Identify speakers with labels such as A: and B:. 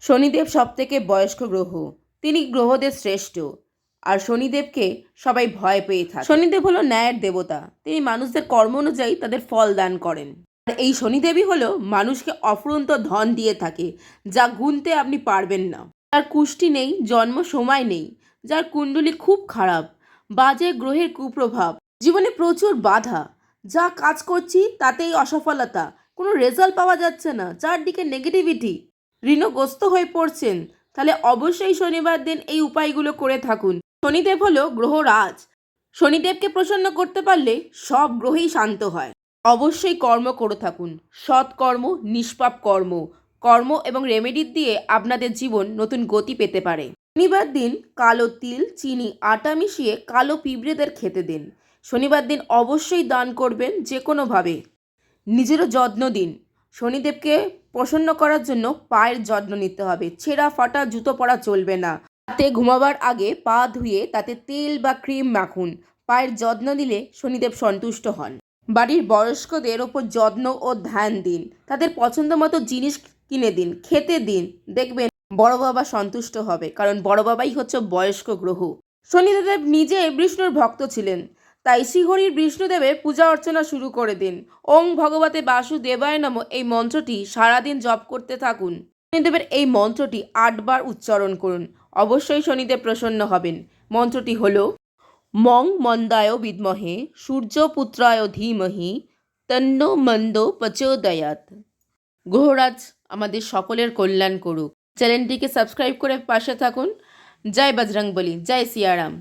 A: শনিদেব সবথেকে বয়স্ক গ্রহ। তিনি গ্রহদের শ্রেষ্ঠ। আর শনিদেবকে সবাই ভয় পেয়ে থাকে। শনিদেব হলো ন্যায়ের দেবতা। তিনি মানুষদের কর্ম অনুযায়ী তাদের ফল দান করেন। আর এই শনিদেবই হলো মানুষকে অফুরন্ত ধন দিয়ে থাকে, যা গুনতে আপনি পারবেন না। তার কুষ্টি নেই, জন্ম সময় নেই, যার কুণ্ডলী খুব খারাপ, বাজে গ্রহের কুপ্রভাব। জীবনে প্রচুর বাধা। যা কাজ করছি তাতেই অসফলতা। কোনো রেজাল্ট পাওয়া যাচ্ছে না। চারদিকে নেগেটিভিটি ঋণগ্রস্ত হয়ে পড়ছেন। তাহলে অবশ্যই শনিবার দিন এই উপায়গুলো করে থাকুন। শনিদেব হলো গ্রহরাজ। শনিদেবকে প্রসন্ন করতে পারলে সব গ্রহেই শান্ত হয়। অবশ্যই কর্ম করে থাকুন। সৎ কর্ম নিষ্পাপ কর্ম। কর্ম এবং রেমেডি দিয়ে আপনাদের জীবন নতুন গতি পেতে পারে। শনিবার দিন কালো তিল, চিনি, আটা মিশিয়ে কালো পিঁপড়েদের খেতে দিন। শনিবার দিন অবশ্যই দান করবেন যে কোনোভাবে নিজেরও যত্ন দিন। শনিদেবকে প্রসন্ন করার জন্য পায়ের যত্ন নিতে হবে। ছেঁড়া ফাটা জুতো পরা চলবে না। রাতে ঘুমাবার আগে পা ধুয়ে তাতে তেল বা ক্রিম মাখুন। পায়ের যত্ন দিলে শনিদেব সন্তুষ্ট হন। বাড়ির বয়স্কদের ওপর যত্ন ও ধ্যান দিন। তাদের পছন্দ মতো জিনিস কিনে দিন, খেতে দিন। দেখবেন বড় বাবা সন্তুষ্ট হবে, কারণ বড় বাবাই হচ্ছে বয়স্ক গ্রহ। শনিদেব নিজে বিষ্ণুর ভক্ত ছিলেন। তাই শ্রীহরির বিষ্ণুদেবের পূজা অর্চনা শুরু করে দিন। ওং ভগবতে বাসুদেবায় নম। এই মন্ত্রটি সারাদিন জপ করতে থাকুন। শনিদেবের এই মন্ত্রটি আটবার উচ্চারণ করুন। অবশ্যই শনিদেব প্রসন্ন হবেন। মন্ত্রটি হল, মং মন্দায় বিদ্মহে সূর্যপুত্রায় ধীমহি, তন্ন মন্দ প্রচোদয়াত গ্রহরাজ আমাদের সকলের কল্যাণ করুক। চ্যানেলটিকে সাবস্ক্রাইব করে পাশে থাকুন। জয় বজরং বলি জয় সিয়ারাম।